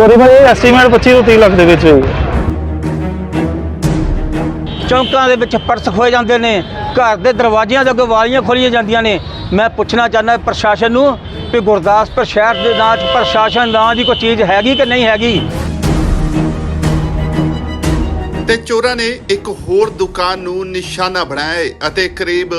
ਚੋਰੀ ਭਾਈ ਐਸਟੀਮੇਟ 25 ਤੋਂ 30 ਲੱਖ ਦੇ ਵਿੱਚ ਹੋਈ ਚੌਂਕਾਂ ਦੇ ਵਿੱਚ ਪਰਸ ਖੋਏ ਜਾਂਦੇ ਨੇ ਘਰ ਦੇ ਦਰਵਾਜ਼ਿਆਂ ਦੇ ਅੱਗੇ ਵਾਲੀਆਂ ਖੋਲੀਆਂ ਜਾਂਦੀਆਂ ਨੇ। ਮੈਂ ਪੁੱਛਣਾ ਚਾਹੁੰਦਾ ਪ੍ਰਸ਼ਾਸਨ ਨੂੰ ਕਿ ਗੁਰਦਾਸਪੁਰ ਸ਼ਹਿਰ ਦੇ ਨਾਂ 'ਚ ਪ੍ਰਸ਼ਾਸਨ ਨਾਂ ਦੀ ਕੋਈ ਚੀਜ਼ ਹੈਗੀ ਕਿ ਨਹੀਂ ਹੈਗੀ? ਤੇ ਚੋਰਾਂ ਨੇ ਇੱਕ ਹੋਰ ਦੁਕਾਨ ਨੂੰ ਨਿਸ਼ਾਨਾ ਬਣਾਇਆ ਹੈ ਅਤੇ ਕਰੀਬ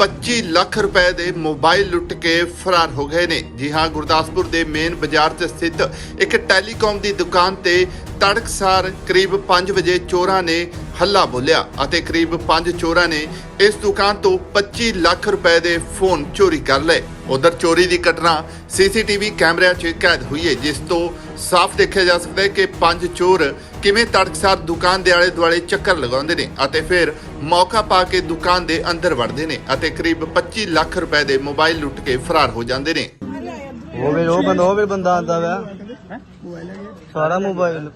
25 ਲੱਖ ਰੁਪਏ ਦੇ ਮੋਬਾਈਲ ਲੁੱਟ ਕੇ ਫਰਾਰ ਹੋ ਗਏ ਨੇ। ਜੀ ਹਾਂ, ਗੁਰਦਾਸਪੁਰ ਦੇ ਮੇਨ ਬਾਜ਼ਾਰ 'ਚ ਸਥਿਤ ਇੱਕ ਟੈਲੀਕਾਮ ਦੀ ਦੁਕਾਨ ਤੇ ਤੜਕਸਾਰ ਕਰੀਬ 5 ਵਜੇ ਚੋਰਾਂ ਨੇ ਹੱਲਾ ਬੋਲਿਆ ਅਤੇ ਕਰੀਬ 5 ਚੋਰਾਂ ਨੇ ਇਸ ਦੁਕਾਨ ਤੋਂ 25 ਲੱਖ ਰੁਪਏ ਦੇ ਫੋਨ ਚੋਰੀ ਕਰ ਲਏ। ਉਧਰ ਚੋਰੀ ਦੀ ਘਟਨਾ ਸੀਸੀਟੀਵੀ ਕੈਮਰਿਆਂ 'ਚ ਕੈਦ ਹੋਈ ਹੈ, ਜਿਸ ਤੋਂ ਸਾਫ਼ ਦੇਖਿਆ ਜਾ ਸਕਦਾ ਹੈ ਕਿ ਪੰਜ ਚੋਰ ਕਿਵੇਂ ਤੜਕਸਾਰ ਦੁਕਾਨ ਦੇ ਆਲੇ ਦੁਆਲੇ ਚੱਕਰ ਲਗਾਉਂਦੇ ਨੇ ਅਤੇ ਫਿਰ ਮੌਕਾ ਪਾ ਕੇ ਦੁਕਾਨ ਦੇ ਅੰਦਰ ਵੜਦੇ ਨੇ ਅਤੇ ਕਰੀਬ 25 ਲੱਖ ਰੁਪਏ ਦੇ ਮੋਬਾਈਲ ਲੁੱਟ ਕੇ ਫਰਾਰ ਹੋ ਜਾਂਦੇ ਨੇ। ਉਹ ਵੀ ਉਹ ਬੰਦਾ ਉਹ ਵੀ ਬੰਦਾ ਆਂਦਾ ਵਾ। ਸਾਰਾ ਮੋਬਾਈਲ।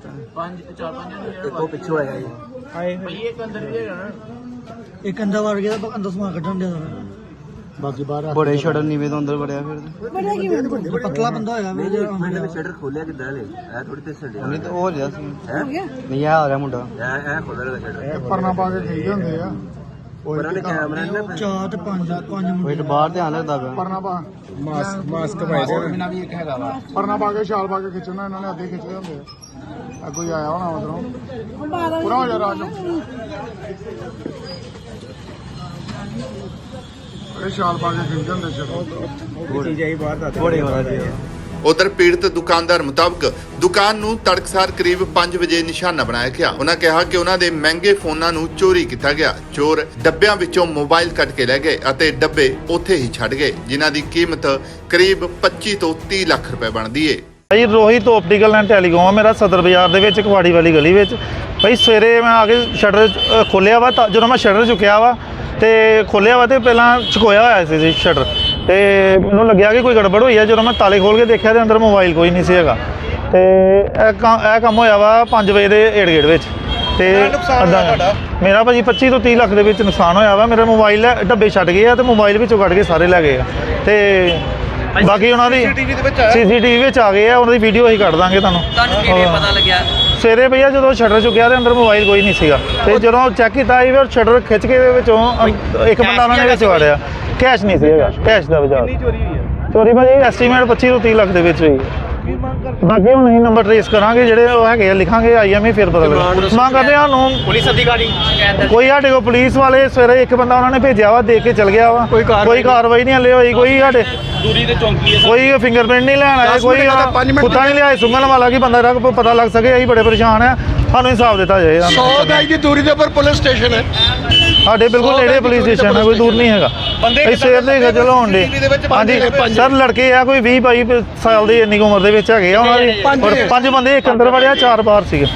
ਦੇਖੋ ਪਿੱਛੋਂ ਆਇਆ ਜੀ। ਇੱਕ ਅੰਦਰ ਵੜ ਗਿਆ ਤਾਂ ਅੰਦਰ ਸਮਾਨ ਕੱਢਣ ਦੇ ਬਾਕੀ ਬਾਹਰ ਬੜੇ ਛੜਨ ਨੀਵੇਂ ਤੋਂ ਅੰਦਰ ਵੜਿਆ ਫਿਰ ਪਤਲਾ ਬੰਦਾ ਹੋਇਆ ਵੀ ਜਿਹੜਾ। ਮੈਨੇ ਵੀ ਸ਼ਟਰ ਖੋਲਿਆ ਕਿੱਦਾਂ ਲੈ ਇਹ ਥੋੜੀ ਤੇ ਸੜਿਆ ਉਹਨੇ ਤਾਂ ਹੋ ਰਿਹਾ ਸੀ। ਹੈ? ਨਹੀਂ ਆ ਰਿਹਾ ਮੁੰਡਾ। ਇਹ ਇਹ ਖੋਲਿਆ ਲਗਾ ਸ਼ਟਰ ਪਰਨਾ ਪਾ ਕੇ ਖੇਡਦੇ ਹੁੰਦੇ ਆ। ਉਹਨਾਂ ਨੇ ਕੈਮਰਾ ਨੇ ਨਾ ਚਾਰ ਤੇ ਪੰਜ ਪੰਜ ਮੁੰਡੇ ਬਾਹਰ ਧਿਆਨ ਰੱਖਦਾ ਪਿਆ। ਪਰਨਾ ਪਾ। ਮਾਸਕ ਮਾਸਕ ਵੀ ਇੱਕ ਹੈਗਾ ਵਾ। ਪਰਨਾ ਪਾ ਕੇ ਛਾਲ ਪਾ ਕੇ ਖਿੱਚਣਾ ਇਹਨਾਂ ਨੇ ਅੱਗੇ ਖਿੱਚਦੇ ਹੁੰਦੇ ਆ। ਅੱਗੋਂ ਹੀ ਆਇਆ ਹੋਣਾ ਉਧਰੋਂ? ਪੂਰਾ ਹੋ ਜਾ ਰਾਜ ਨੂੰ। ਇਹ ਪਾ ਕੇ ਹੁੰਦੇ ਜੀ। ਉਧਰ ਪੀੜਤ ਦੁਕਾਨਦਾਰ ਮੁਤਾਬਕ ਦੁਕਾਨ ਨੂੰ ਤੜਕਸਾਰ ਕਰੀਬ 5 ਵਜੇ ਨਿਸ਼ਾਨਾ ਬਣਾਇਆ ਗਿਆ। ਉਹਨਾਂ ਕਿਹਾ ਕਿ ਉਹਨਾਂ ਦੇ ਮਹਿੰਗੇ ਫੋਨਾਂ ਨੂੰ ਚੋਰੀ ਕੀਤਾ ਗਿਆ। ਚੋਰ ਡੱਬਿਆਂ ਵਿੱਚੋਂ ਮੋਬਾਈਲ ਕੱਢ ਕੇ ਲੈ ਗਏ ਅਤੇ ਡੱਬੇ ਉੱਥੇ ਹੀ ਛੱਡ ਗਏ ਜਿਨ੍ਹਾਂ ਦੀ ਕੀਮਤ ਕਰੀਬ 25 ਤੋਂ 30 ਲੱਖ ਰੁਪਏ ਬਣਦੀ ਏ। ਭਾਈ ਰੋਹਿਤ ਆਪਟੀਕਲ ਐਂਡ ਟੈਲੀਕਾਮ ਮੇਰਾ ਸਦਰ ਬਾਜ਼ਾਰ ਦੇ ਵਿੱਚ ਕੁਆੜੀ ਵਾਲੀ ਗਲੀ ਵਿੱਚ। ਭਾਈ ਸਵੇਰੇ ਮੈਂ ਆ ਕੇ ਸ਼ਟਰ ਖੋਲਿਆ ਵਾ ਜਦੋਂ ਮੈਂ ਸ਼ਟਰ ਚੁੱਕਿਆ ਵਾ ਤੇ ਖੋਲਿਆ ਵਾ ਤੇ ਪਹਿਲਾਂ ਚੁਕੋਇਆ ਹੋਇਆ ਸੀ ਸ਼ਟਰ। ਤੇ ਮੈਨੂੰ ਲੱਗਿਆ ਕਿ ਕੋਈ ਗੜਬੜ ਹੋਈ ਹੈ ਜਦੋਂ ਮੈਂ ਤਾਲੇ ਖੋਲ ਕੇ ਦੇਖਿਆ ਤੇ ਅੰਦਰ ਮੋਬਾਈਲ ਕੋਈ ਨਹੀਂ ਸੀ ਹੈਗਾ। ਤੇ ਇਹ ਕੰਮ ਹੋਇਆ ਵਾ 5 ਵਜੇ ਦੇ ਏੜ ਗੇੜ ਵਿੱਚ। ਤੇ ਮੇਰਾ ਭਾਜੀ 25 ਤੋਂ 30 ਲੱਖ ਦੇ ਵਿੱਚ ਨੁਕਸਾਨ ਹੋਇਆ ਵਾ। ਮੇਰੇ ਮੋਬਾਈਲ ਡੱਬੇ ਛੱਡ ਗਏ ਆ ਤੇ ਮੋਬਾਈਲ ਵਿੱਚੋਂ ਕੱਢ ਕੇ ਸਾਰੇ ਲੈ ਗਏ ਆ। ਤੇ ਬਾਕੀ ਉਹਨਾਂ ਦੀ ਸੀਸੀਟੀਵੀ ਦੇ ਵਿੱਚ ਸੀਸੀਟੀਵੀ ਵਿੱਚ ਆ ਗਏ ਆ ਉਹਨਾਂ ਦੀ ਵੀਡੀਓ ਅਸੀਂ ਕੱਢ ਦਾਂਗੇ ਤੁਹਾਨੂੰ। ਤੁਹਾਨੂੰ ਕਿਵੇਂ ਪਤਾ ਲੱਗਿਆ? ਸਵੇਰੇ ਭਈਆ ਜਦੋਂ ਸ਼ਟਰ ਚੁੱਕਿਆ ਤੇ ਅੰਦਰ ਮੋਬਾਈਲ ਕੋਈ ਨਹੀਂ ਸੀਗਾ। ਤੇ ਜਦੋਂ ਚੈੱਕ ਕੀਤਾ ਇਹ ਫਿਰ ਸ਼ਟਰ ਖਿੱਚ ਕੇ ਦੇ ਵਿੱਚੋਂ ਇੱਕ ਬੰਦਾ ਉਹਨਾਂ ਨੇ ਵਿੱਚ ਵੜਿਆ। ਕੈਸ਼ ਨਹੀਂ ਸੀਗਾ ਕੈਸ਼ ਦਾ ਬਚਾਅ। ਕਿੰਨੀ ਚੋਰੀ ਹੋਈ ਹੈ? ਚੋਰੀ ਭਾਜੀ ਐਸਟੀਮੇਟ 25 ਤੋਂ 30 ਲੱਖ ਦੇ ਵਿੱਚ ਹੋਈ ਹੈ। ਬਾਕੀ ਹੁਣ ਅਸੀਂ ਨੰਬਰ ਟ੍ਰੇਸ ਕਰਾਂਗੇ ਜਿਹੜੇ ਉਹ ਹੈਗੇ ਆ ਲਿਖਾਂਗੇ ਆਈਐਮਈ ਫਿਰ ਪਤਾ ਲੱਗਾ। ਮੰਗ ਕਰਦੇ ਹਾਂ ਨੂੰ ਪੁਲਿਸ ਅਧਿਕਾਰੀ। ਕੋਈ ਸਾਡੇ ਕੋਲ ਪੁਲਿਸ ਵਾਲੇ ਸਵੇਰੇ ਇੱਕ ਬੰਦਾ ਉਹਨਾਂ ਨੇ ਭੇਜਿਆ ਵਾ ਦੇਖ ਕੇ ਚਲ ਗਿਆ ਵਾ। ਕੋਈ ਕਾਰਵਾਈ ਨਹੀਂ ਹਲੇ ਹੋਈ ਕੋਈ ਸਾਡੇ ਦੂਰੀ ਤੇ ਚੌਂਕੀ ਕੋਈ ਫਿੰਗਰਪ੍ਰਿੰਟ ਨਹੀਂ ਲੈਣ ਆਇਆ ਕੋਈ ਕੁੱਤਾ ਨਹੀਂ ਲਿਆਇਆ ਸੁੰਗਣ ਵਾਲਾ ਕੀ ਬੰਦਾ ਦਾ ਪਤਾ ਲੱਗ ਸਕੇ ਅਸੀਂ ਬੜੇ ਪਰੇਸ਼ਾਨ ਆ। ਸਾਨੂੰ ਇਨਸਾਫ ਦਿੱਤਾ ਜਾਏ 100 ਗਜ ਦੀ ਦੂਰੀ ਦੇ ਉੱਪਰ ਪੁਲਿਸ ਸਟੇਸ਼ਨ ਹੈ। ਸਾਡੇ ਬਿਲਕੁਲ ਨੇੜੇ ਪੁਲਿਸ ਸਟੇਸ਼ਨ ਹੈ ਕੋਈ ਦੂਰ ਨਹੀਂ ਹੈਗਾ। ਅਸੀਂ ਸਵੇਰ ਦੇ ਖੱਜਲ ਹੋਣ ਦੇ ਹਾਂਜੀ ਸਰ ਲੜਕੇ ਆ ਕੋਈ 20 22 ਸਾਲ ਦੀ ਇੰਨੀ ਕੁ ਉਮਰ ਦੇ ਵਿੱਚ ਹੈਗੇ ਆ ਉਹਨਾਂ ਦੀ ਔਰ ਪੰਜ ਬੰਦੇ ਇੱਕ ਅੰਦਰ ਵੜਿਆ ਚਾਰ ਬਾਹਰ ਸੀਗੇ।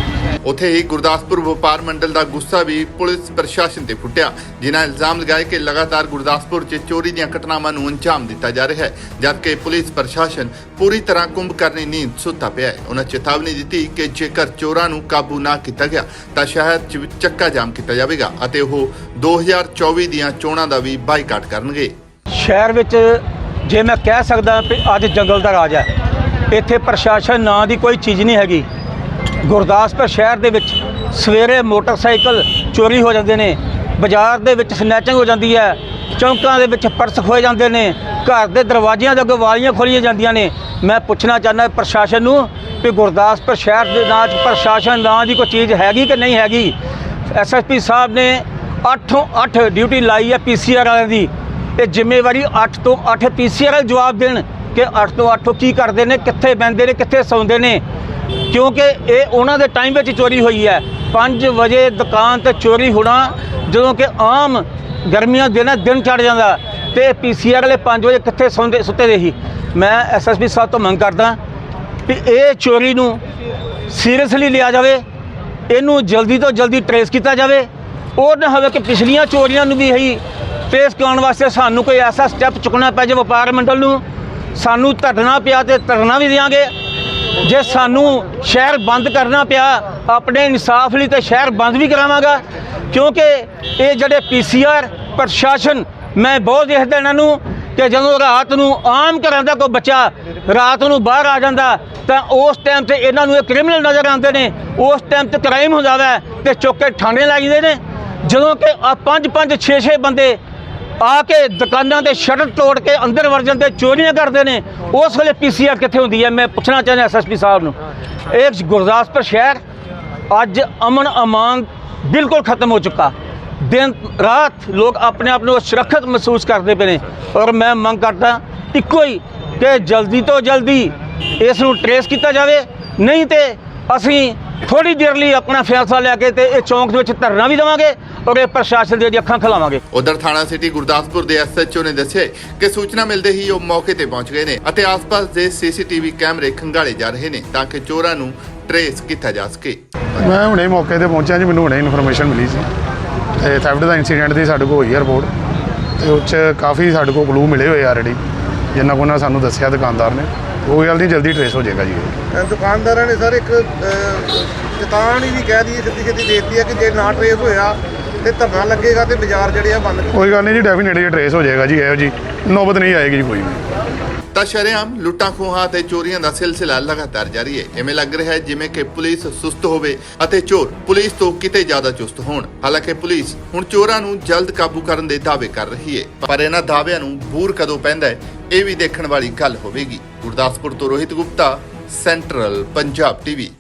ਉੱਥੇ ਹੀ ਗੁਰਦਾਸਪੁਰ ਵਪਾਰ ਮੰਡਲ ਦਾ ਗੁੱਸਾ ਵੀ ਪੁਲਿਸ ਪ੍ਰਸ਼ਾਸਨ ਤੇ ਫੁੱਟਿਆ, ਜਿਨ੍ਹਾਂ ਇਲਜ਼ਾਮ ਲਗਾਏ ਕਿ ਲਗਾਤਾਰ ਗੁਰਦਾਸਪੁਰ 'ਚ ਚੋਰੀ ਦੀਆਂ ਘਟਨਾਵਾਂ ਨੂੰ ਅੰਜਾਮ ਦਿੱਤਾ ਜਾ ਰਿਹਾ ਹੈ, ਜਦਕਿ ਪੁਲਿਸ ਪ੍ਰਸ਼ਾਸਨ ਪੂਰੀ ਤਰ੍ਹਾਂ ਕੁੰਭ ਕਰਨੀ ਨੀਂਦ ਸੁੱਤਾ ਪਿਆ ਹੈ। ਉਹਨਾਂ ਚੇਤਾਵਨੀ ਦਿੱਤੀ ਕਿ ਜੇਕਰ ਚੋਰਾਂ ਨੂੰ ਕਾਬੂ ਨਾ ਕੀਤਾ ਗਿਆ, ਤਾਂ ਸ਼ਹਿਰ 'ਚ ਚੱਕਾ ਜਾਮ ਕੀਤਾ ਜਾਵੇਗਾ ਅਤੇ ਉਹ 2024 ਦੀਆਂ ਚੋਣਾਂ ਦਾ ਵੀ ਬਾਈਕਾਟ ਕਰਨਗੇ। ਸ਼ਹਿਰ ਵਿੱਚ ਜੇ ਮੈਂ ਕਹਿ ਸਕਦਾ ਵੀ ਅੱਜ ਜੰਗਲ ਦਾ ਰਾਜ ਹੈ, ਇੱਥੇ ਪ੍ਰਸ਼ਾਸਨ ਨਾਂ ਦੀ ਕੋਈ ਚੀਜ਼ ਨਹੀਂ ਹੈਗੀ। ਗੁਰਦਾਸਪੁਰ ਸ਼ਹਿਰ ਦੇ ਵਿੱਚ ਸਵੇਰੇ ਮੋਟਰਸਾਈਕਲ ਚੋਰੀ ਹੋ ਜਾਂਦੇ ਨੇ, ਬਾਜ਼ਾਰ ਦੇ ਵਿੱਚ ਸਨੈਚਿੰਗ ਹੋ ਜਾਂਦੀ ਹੈ, ਚੌਂਕਾਂ ਦੇ ਵਿੱਚ ਪਰਸ ਖੋਏ ਜਾਂਦੇ ਨੇ, ਘਰ ਦੇ ਦਰਵਾਜ਼ਿਆਂ ਦੇ ਅੱਗੇ ਵਾਲੀਆਂ ਖੋਲੀਆਂ ਜਾਂਦੀਆਂ ਨੇ। ਮੈਂ ਪੁੱਛਣਾ ਚਾਹੁੰਦਾ ਪ੍ਰਸ਼ਾਸਨ ਨੂੰ ਕਿ ਗੁਰਦਾਸਪੁਰ ਸ਼ਹਿਰ ਦੇ ਨਾਂ 'ਚ ਪ੍ਰਸ਼ਾਸਨ ਨਾਂ ਦੀ ਕੋਈ ਚੀਜ਼ ਹੈਗੀ ਕਿ ਨਹੀਂ ਹੈਗੀ? ਐਸਐਸਪੀ ਸਾਹਿਬ ਨੇ 8 8 ਡਿਊਟੀ ਲਾਈ ਹੈ ਪੀਸੀਆਰ ਵਾਲਿਆਂ ਦੀ। ਇਹ ਜ਼ਿੰਮੇਵਾਰੀ 8 ਤੋਂ 8 ਪੀਸੀਆਰ ਵਾਲੇ ਜਵਾਬ ਦੇਣ ਕਿ 8 ਤੋਂ 8 ਕੀ ਕਰਦੇ ਨੇ, ਕਿੱਥੇ ਬੈੰਦੇ ਨੇ, ਕਿੱਥੇ ਸੌਂਦੇ ਨੇ? ਕਿਉਂਕਿ ਇਹ ਉਹਨਾਂ ਦੇ ਟਾਈਮ ਵਿੱਚ ਚੋਰੀ ਹੋਈ ਹੈ। 5 ਵਜੇ ਦੁਕਾਨ ਤੇ ਚੋਰੀ ਹੋਣਾ, ਜਦੋਂ ਕਿ ਆਮ ਗਰਮੀਆਂ ਦੇ ਨਾਲ ਦਿਨ ਚੜ ਜਾਂਦਾ ਤੇ ਪੀਸੀਆਰ ਵਾਲੇ 5 ਵਜੇ ਕਿੱਥੇ ਸੌਂਦੇ ਸੁੱਤੇ ਦੇ ਸੀ। ਮੈਂ ਐਸਐਸਪੀ ਸਾਹਿਬ ਤੋਂ ਮੰਗ ਕਰਦਾ ਵੀ ਇਹ ਚੋਰੀ ਨੂੰ ਸੀਰੀਅਸਲੀ ਲਿਆ ਜਾਵੇ, ਇਹਨੂੰ ਜਲਦੀ ਤੋਂ ਜਲਦੀ ਟਰੇਸ ਕੀਤਾ ਜਾਵੇ। ਉਹ ਨਾ ਹੋਵੇ ਕਿ ਪਿਛਲੀਆਂ ਚੋਰੀਆਂ ਨੂੰ ਵੀ ਇਹੀ ਟਰੇਸ ਕਰਾਉਣ ਵਾਸਤੇ ਸਾਨੂੰ ਕੋਈ ਐਸਾ ਸਟੈਪ ਚੁੱਕਣਾ ਪੈ ਜਾਵੇ ਵਪਾਰ ਮੰਡਲ ਨੂੰ। ਸਾਨੂੰ ਧਰਨਾ ਪਿਆ ਤੇ ਧਰਨਾ ਵੀ ਦੇਵਾਂਗੇ ਜੇ ਸਾਨੂੰ ਸ਼ਹਿਰ ਬੰਦ ਕਰਨਾ ਪਿਆ, ਆਪਣੇ ਇਨਸਾਫ ਲਈ ਤੇ ਸ਼ਹਿਰ ਬੰਦ ਵੀ ਕਰਾਵਾਂਗਾ। ਕਿਉਂਕਿ ਇਹ ਜਿਹੜੇ ਪੀਸੀਆਰ ਪ੍ਰਸ਼ਾਸਨ, ਮੈਂ ਬਹੁਤ ਦੇਖਦਾ ਇਹਨਾਂ ਨੂੰ ਕਿ ਜਦੋਂ ਰਾਤ ਨੂੰ ਆਮ ਘਰਾਂ ਦਾ ਕੋਈ ਬੱਚਾ ਰਾਤ ਨੂੰ ਬਾਹਰ ਆ ਜਾਂਦਾ, ਤਾਂ ਉਸ ਟਾਈਮ ਤੇ ਇਹਨਾਂ ਨੂੰ ਇਹ ਕ੍ਰਿਮੀਨਲ ਨਜ਼ਰ ਆਉਂਦੇ ਨੇ। ਉਸ ਟਾਈਮ ਤੇ ਕ੍ਰਾਈਮ ਹੁੰਦਾ ਵੈ ਤੇ ਚੁੱਕ ਕੇ ਥਾਣੇ ਲੈ ਜਾਂਦੇ ਨੇ। ਜਦੋਂ ਕਿ ਆ ਪੰਜ ਪੰਜ 6 6 ਬੰਦੇ ਆ ਕੇ ਦੁਕਾਨਾਂ ਦੇ ਸ਼ਟਰ ਤੋੜ ਕੇ ਅੰਦਰ ਵੜ ਜਾਂਦੇ ਚੋਰੀਆਂ ਕਰਦੇ ਨੇ। ਉਸ ਵੇਲੇ ਪੀਸੀਆਰ ਕਿੱਥੇ ਹੁੰਦੀ ਹੈ? ਮੈਂ ਪੁੱਛਣਾ ਚਾਹੁੰਦਾ ਐਸਐਸਪੀ ਸਾਹਿਬ ਨੂੰ। ਇਹ ਗੁਰਦਾਸਪੁਰ ਸ਼ਹਿਰ ਅੱਜ ਅਮਨ ਅਮਾਨ ਬਿਲਕੁਲ ਖਤਮ ਹੋ ਚੁੱਕਾ। ਦਿਨ, ਰਾਤ ਲੋਕ ਆਪਣੇ ਆਪ ਨੂੰ ਸੁਰੱਖਿਅਤ ਮਹਿਸੂਸ ਕਰਦੇ ਪਏ ਨੇ। ਔਰ ਮੈਂ ਮੰਗ ਕਰਦਾ ਇੱਕੋ ਹੀ ਕਿ ਜਲਦੀ ਤੋਂ ਜਲਦੀ ਇਸ ਨੂੰ ਟਰੇਸ ਕੀਤਾ ਜਾਵੇ। ਨਹੀਂ ਤੇ ਅਸੀਂ ਥੋੜੀ ਦੇਰ ਲਈ ਆਪਣਾ ਫੈਸਲਾ ਲੈ ਕੇ ਤੇ ਇਹ ਚੌਂਕ ਦੇ ਵਿੱਚ ਧਰਨਾ ਵੀ ਦੇਵਾਂਗੇ ਔਰ ਇਹ ਪ੍ਰਸ਼ਾਸਨ ਦੀਆਂ ਅੱਖਾਂ ਖਿਲਾਵਾਂਗੇ। ਉਧਰ ਥਾਣਾ ਸਿਟੀ ਗੁਰਦਾਸਪੁਰ ਦੇ ਐਸਐਚਓ ਨੇ ਦੱਸਿਆ ਕਿ ਸੂਚਨਾ ਮਿਲਦੇ ਹੀ ਉਹ ਮੌਕੇ ਤੇ ਪਹੁੰਚ ਗਏ ਨੇ ਅਤੇ ਆਸ-ਪਾਸ ਦੇ ਸੀਸੀਟੀਵੀ ਕੈਮਰੇ ਖੰਗਾਲੇ ਜਾ ਰਹੇ ਨੇ ਤਾਂ ਕਿ ਚੋਰਾਂ ਨੂੰ ਟਰੇਸ ਕੀਤਾ ਜਾ ਸਕੇ। ਮੈਂ ਹੁਣੇ ਮੌਕੇ ਤੇ ਪਹੁੰਚਿਆ ਜੀ ਮੈਨੂੰ ਹੁਣੇ ਇਨਫੋਰਮੇਸ਼ਨ ਮਿਲੀ ਸੀ। ਤੇ ਥੈਫਟ ਦਾ ਇਨਸੀਡੈਂਟ ਦੀ ਸਾਡੇ ਕੋਲ ਹੋਈ ਹੈ ਰਿਪੋਰਟ ਤੇ ਉਹ 'ਚ ਕਾਫੀ ਸਾਡੇ ਕੋਲ ਕਲੂ ਮਿਲੇ ਹੋਏ ਆਲਰੇਡੀ ਜਿੰਨਾ ਕੋ ਉਹਨਾਂ ਸਾਨੂੰ ਦੱਸਿਆ ਦੁਕਾਨਦਾਰ ਨੇ। ਉਹ ਗੱਲ ਨਹੀਂ ਜਲਦੀ ਟਰੇਸ ਹੋ ਜਾਏਗਾ ਜੀ। ਦੁਕਾਨਦਾਰਾਂ ਨੇ ਸਰ ਇੱਕ ਅਹ, ਚੇਤਾਵਨੀ ਵੀ ਕਹਿ ਦਈਏ ਸਿੱਧੀ ਸਿੱਧੀ ਦੇਤੀ ਹੈ ਕਿ ਜੇ ਨਾ ਟਰੇਸ ਹੋਇਆ ਤੇ ਧਰਨਾ ਲੱਗੇਗਾ ਤੇ ਬਾਜ਼ਾਰ ਜਿਹੜੇ ਆ ਬੰਦ ਕੋਈ ਗੱਲ ਨਹੀਂ ਜੀ ਡੈਫੀਨੇਟਲੀ ਟਰੇਸ ਹੋ ਜਾਏਗਾ ਜੀ ਇਹੋ ਜੀ ਨੌਬਤ ਨਹੀਂ ਆਏਗੀ ਜੀ ਕੋਈ ਵੀ ਤਾਂ ਸ਼ਰੇਆਮ, ਲੁੱਟਾਂ ਖੋਹਾਂ ਤੇ ਚੋਰੀਆਂ ਦਾ ਸਿਲਸਿਲਾ ਲਗਾਤਾਰ ਜਾਰੀ ਹੈ। ਐਵੇਂ ਲੱਗ ਰਿਹਾ ਹੈ ਜਿਵੇਂ ਕਿ ਪੁਲਿਸ ਸੁਸਤ ਹੋਵੇ ਅਤੇ ਚੋਰ ਪੁਲਿਸ ਤੋਂ ਕਿਤੇ ਜ਼ਿਆਦਾ ਚੁਸਤ ਹੋਣ। ਹਾਲਾਂਕਿ ਪੁਲਿਸ ਹੁਣ ਚੋਰਾਂ ਨੂੰ ਜਲਦ ਕਾਬੂ ਕਰਨ ਦੇ ਦਾਅਵੇ ਕਰ ਰਹੀ ਹੈ। ਪਰ ਇਹਨਾਂ ਦਾਅਵਿਆਂ ਨੂੰ ਬੂਰ ਕਦੋਂ ਪੈਂਦਾ ਹੈ, ਇਹ ਵੀ ਦੇਖਣ ਵਾਲੀ ਗੱਲ ਹੋਵੇਗੀ। ਗੁਰਦਾਸਪੁਰ ਤੋਂ ਰੋਹਿਤ ਗੁਪਤਾ, ਸੈਂਟਰਲ ਪੰਜਾਬ ਟੀਵੀ।